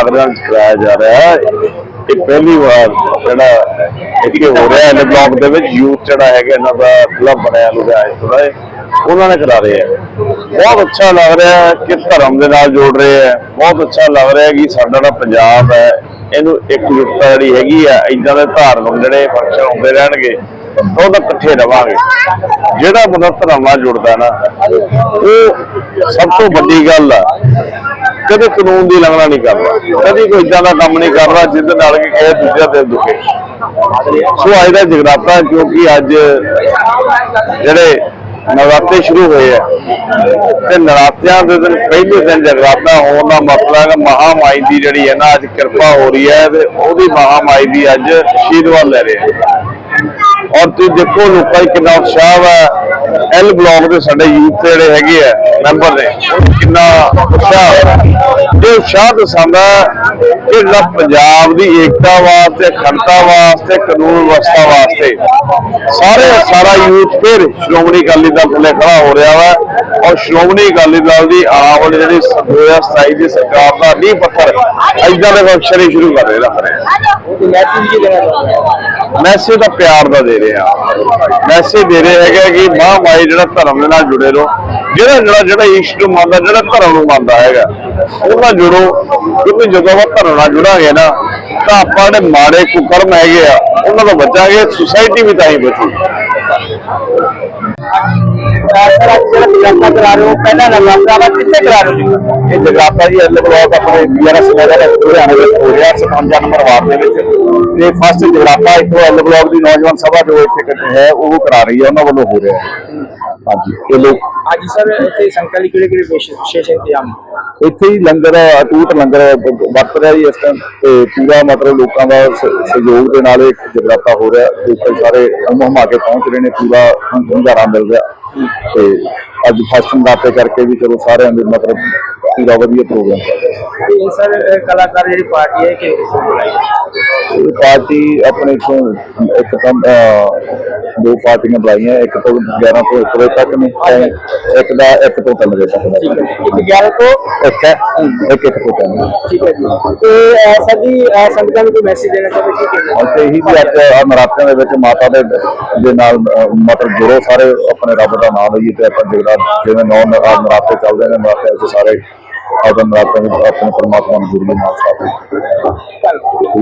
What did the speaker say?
ਨਾਗਰਾਂ ਕਰਾਇਆ ਜਾ ਰਿਹਾ ਹੈ। ਇਹ ਪਹਿਲੀ ਵਾਰ ਜਿਹੜਾ ਇੱਥੇ ਹੋ ਰਿਹਾ ਹੈ ਬਲਾਕ ਦੇ ਵਿੱਚ ਯੂਥ ਜਿਹੜਾ ਹੈਗਾ, ਇਹਨਾਂ ਦਾ ਕਲੱਬ ਬਣਿਆ ਲੁਧਿਆਣੇ ਤੋਂ ਹੈ ਉਹਨਾਂ ਨੇ ਕਰਾ ਰਹੇ ਹੈ। ਬਹੁਤ ਅੱਛਾ ਲੱਗ ਰਿਹਾ ਹੈ ਕਿ ਧਰਮ ਦੇ ਨਾਲ ਜੋੜ ਰਹੇ ਹੈ। ਬਹੁਤ ਅੱਛਾ ਲੱਗ ਰਿਹਾ ਹੈ ਕਿ ਸਾਡਾ ਜਿਹੜਾ ਪੰਜਾਬ ਹੈ, ਇਹਨੂੰ ਇੱਕ ਜੁਟਤਾ ਜਿਹੜੀ ਹੈਗੀ ਆ ਇਦਾਂ ਦੇ ਧਾਰਮਿਕ ਜਿਹੜੇ ਫੰਕਸ਼ਨ ਹੁੰਦੇ ਰਹਿਣਗੇ, ਤਾਂ ਉਹਦਾ ਇਕੱਠੇ ਰਵਾਂਗੇ। ਜਿਹੜਾ ਬੰਦਾ ਧਰਮ ਨਾਲ ਜੁੜਦਾ ਨਾ, ਉਹ ਸਭ ਤੋਂ ਵੱਡੀ ਗੱਲ ਆ ਕਦੇ ਕਾਨੂੰਨ ਦੀ ਉਲੰਘਣਾ ਨਹੀਂ ਕਰਦਾ। ਕਦੇ ਕੋਈ ਇਦਾਂ ਦਾ ਕੰਮ ਨਹੀਂ ਕਰਦਾ ਜਿਹਦੇ ਨਾਲ ਕਿ ਕਿਸੇ ਦੂਜਾ ਦਿਲ ਦੁਖੇ ਸੋ ਅੱਜ ਦਾ ਜਗਰਾਤਾ ਕਿਉਂਕਿ ਅੱਜ ਜਿਹੜੇ ਨਵਰਾਤੇ ਸ਼ੁਰੂ ਹੋਏ ਆ ਤੇ ਨਰਾਤਿਆਂ ਦੇ ਦਿਨ ਪਹਿਲੇ ਦਿਨ ਜਗਰਾਤਾ ਹੋਣ ਦਾ ਮਤਲਬ ਹੈ ਮਹਾਮਾਈ ਦੀ ਜਿਹੜੀ ਹੈ ਨਾ ਅੱਜ ਕਿਰਪਾ ਹੋ ਰਹੀ ਹੈ ਤੇ ਉਹਦੀ ਮਹਾਮਾਈ ਦੀ ਅੱਜ ਆਸ਼ੀਰਵਾਦ ਲੈ ਰਹੇ ਆ। ਔਰ ਤੁਸੀਂ ਦੇਖੋ ਲੋਕਾਂ 'ਚ ਕਿੰਨਾ ਉਤਸ਼ਾਹ ਹੈ ਐਲ ਬਲਾਕ ਦੇ ਸਾਡੇ ਯੂਥ ਜਿਹੜੇ ਹੈਗੇ ਆ ਮੈਂਬਰ ਨੇ ਕਿੰਨਾ ਉਤਸ਼ਾਹ ਇਹ ਉਤਸ਼ਾਹ ਦਸਾਂਦਾ ਕਿ ਜਿਹੜਾ ਪੰਜਾਬ ਦੀ ਏਕਤਾ ਵਾਸਤੇ ਅਖੰਡਤਾ ਵਾਸਤੇ ਕਾਨੂੰਨ ਵਿਵਸਥਾ ਵਾਸਤੇ ਸਾਰੇ ਸਾਰਾ ਯੂਥ ਫਿਰ ਸ਼੍ਰੋਮਣੀ ਅਕਾਲੀ ਦਲ ਥੱਲੇ ਖੜਾ ਹੋ ਰਿਹਾ ਵਾ। ਔਰ ਸ਼੍ਰੋਮਣੀ ਅਕਾਲੀ ਦਲ ਦੀ ਆਉਣ ਵਾਲੀ ਜਿਹੜੀ 2027 ਦੀ ਸਰਕਾਰ ਦਾ ਨੀਂਹ ਪੱਥਰ ਏਦਾਂ ਦੇ ਫੰਕਸ਼ਨ ਹੀ ਸ਼ੁਰੂ ਕਰ ਰਹੇ। ਆ ਮੈਸੇਜ ਦਾ ਪਿਆਰ ਦਾ ਦੇ ਰਹੇ। ਆ। ਮੈਸੇਜ ਦੇ ਰਹੇ ਹੈਗੇ ਕਿ ਮਾਂ ਮਾਈ ਜਿਹੜਾ ਧਰਮ ਦੇ ਨਾਲ ਜੁੜੇ ਰਹੋ। ਜਿਹੜਾ ਜਿਹੜਾ ਜਿਹੜਾ ਇਸ਼ਟ ਨੂੰ ਮੰਨਦਾ, ਜਿਹੜਾ ਧਰਮ ਨੂੰ ਮੰਨਦਾ ਹੈਗਾ ਉਹਨਾਂ ਨਾਲ ਜੁੜੋ। ਕਿਉਂਕਿ ਜਦੋਂ ਆਪਾਂ ਧਰਮ ਨਾਲ ਜੁੜਾਂਗੇ ਨਾ, ਤਾਂ ਆਪਾਂ ਜਿਹੜੇ ਮਾੜੇ ਕੁਕਰਮ ਹੈਗੇ ਆ, ਉਹਨਾਂ ਤੋਂ ਬਚਾਂਗੇ ਸੁਸਾਇਟੀ ਵੀ ਤਾਂ ਹੀ ਬਚੂ ਸਰ ਅੱਜ ਜਿਹੜਾ ਜਗਰਾਤਾ ਕਰਾ ਰਹੇ ਹੋ ਪਹਿਲਾਂ ਨਵਰਾਤਰਾ ਵਾ ਕਿੱਥੇ ਕਰਾ ਰਹੇ ਹੋ ਇਹ ਜਗਰਾਤਾ ਜੀ ਐਲ ਬਲਾਕ ਆਪਣੇ ਬੀਆਰਐਸ ਨਗਰ ਲੁਧਿਆਣੇ ਵਿੱਚ ਹੋ ਰਿਹਾ 57 ਨੰਬਰ ਵਾਰਡ ਦੇ ਵਿੱਚ ਤੇ ਫਸਟ ਜਗਰਾਤਾ ਇੱਥੋਂ ਐਲ ਬਲਾਕ ਦੀ ਨੌਜਵਾਨ ਸਭਾ ਜੋ ਇੱਥੇ ਇਕੱਠੇ ਹੈ ਉਹ ਕਰਾ ਰਹੀ ਹੈ ਉਹਨਾਂ ਵੱਲੋਂ ਹੋ ਰਿਹਾ ਹੈ ਹਾਂਜੀ ਇਹ ਲੋਕ ਅੱਜ ਸਰ ਇੱਥੇ ਸੰਕਲ ਕਿਹੜੇ ਕਿਹੜੇ ਵਿਸ਼ੇਸ਼ ਇੰਤਜ਼ਾਮ? ਇੱਥੇ ਹੀ ਲੰਗਰ, ਅਟੂਟ ਲੰਗਰ ਵਰਤ ਰਿਹਾ ਜੀ ਇਸ ਟਾਈਮ ਤੇ ਪੂਰਾ ਮਤਲਬ ਲੋਕਾਂ ਦਾ ਸਹਿਯੋਗ ਦੇ ਨਾਲ ਇਹ ਜਗਰਾਤਾ ਹੋ ਰਿਹਾ। ਲੋਕ ਸਾਰੇ ਹਮਾ ਕੇ ਪਹੁੰਚ ਰਹੇ ਨੇ, ਪੂਰਾ ਹੰਗਾਰਾ ਮਿਲ ਰਿਹਾ। ਤੇ ਅੱਜ ਫਸਟਨ ਦਾਤੇ ਕਰਕੇ ਵੀ ਚਲੋ ਸਾਰਿਆਂ ਦੇ ਮਤਲਬ ਪੂਰਾ ਵਧੀਆ ਪ੍ਰੋਗਰਾਮ ਚੱਲ ਰਿਹਾ ਤੇ ਸਰ ਇਹ ਕਲਾਕਾਰ ਜਿਹੜੀ ਪਾਰਟੀ ਹੈ ਕਿ ਇਹ ਪਾਰਟੀ ਆਪਣੇ ਤੋਂ ਇੱਕ ਤਾਂ ਦੋ ਪਾਰਟੀਆਂ ਬੁਲਾਈਆਂ ਇੱਕ ਤੋਂ 11 ਤੋਂ 1 ਵਜੇ ਤੱਕ ਨੇ ਇੱਕ ਦਾ ਇੱਕ ਤੋਂ 3 ਵਜੇ ਤੱਕ ਦਾ। ਇੱਕ 11 ਤੋਂ ਇੱਕ ਹੈ ਇੱਕ ਇੱਕ ਤੋਂ 3 ਠੀਕ ਹੈ ਜੀ। ਤੇ ਸਰ ਜੀ ਸੰਗਤਾਂ ਨੂੰ ਕੋਈ ਮੈਸੇਜ ਦੇਣਾ ਚਾਹੁੰਦੇ ਕੀ ਕਹਿਣਾ ਔਰ ਤੇ ਇਹੀ ਵੀ ਅੱਜ ਆਹ ਨਰਾਤਿਆਂ ਦੇ ਵਿੱਚ ਮਾਤਾ ਦੇ ਦੇ ਨਾਲ ਮਤਲਬ ਜੁੜੋ ਸਾਰੇ ਆਪਣੇ ਰੱਬ ਦਾ ਨਾਮ ਲਈਏ ਤੇ ਆਪਾਂ ਜਿਹੜਾ ਜਿਵੇਂ ਨੌ ਨਰਾ- ਨਰਾਤੇ ਚੱਲਦੇ ਨੇ ਨਰਾਤਿਆਂ ਵਿੱਚ ਸਾਰੇ ਆਪਣੇ ਨਰਾਤਿਆਂ ਵਿੱਚ ਆਪਣੇ ਪਰਮਾਤਮਾ ਨੂੰ ਜੁੜੀਏ ਨਾਲ ਧੰਨਵਾਦ।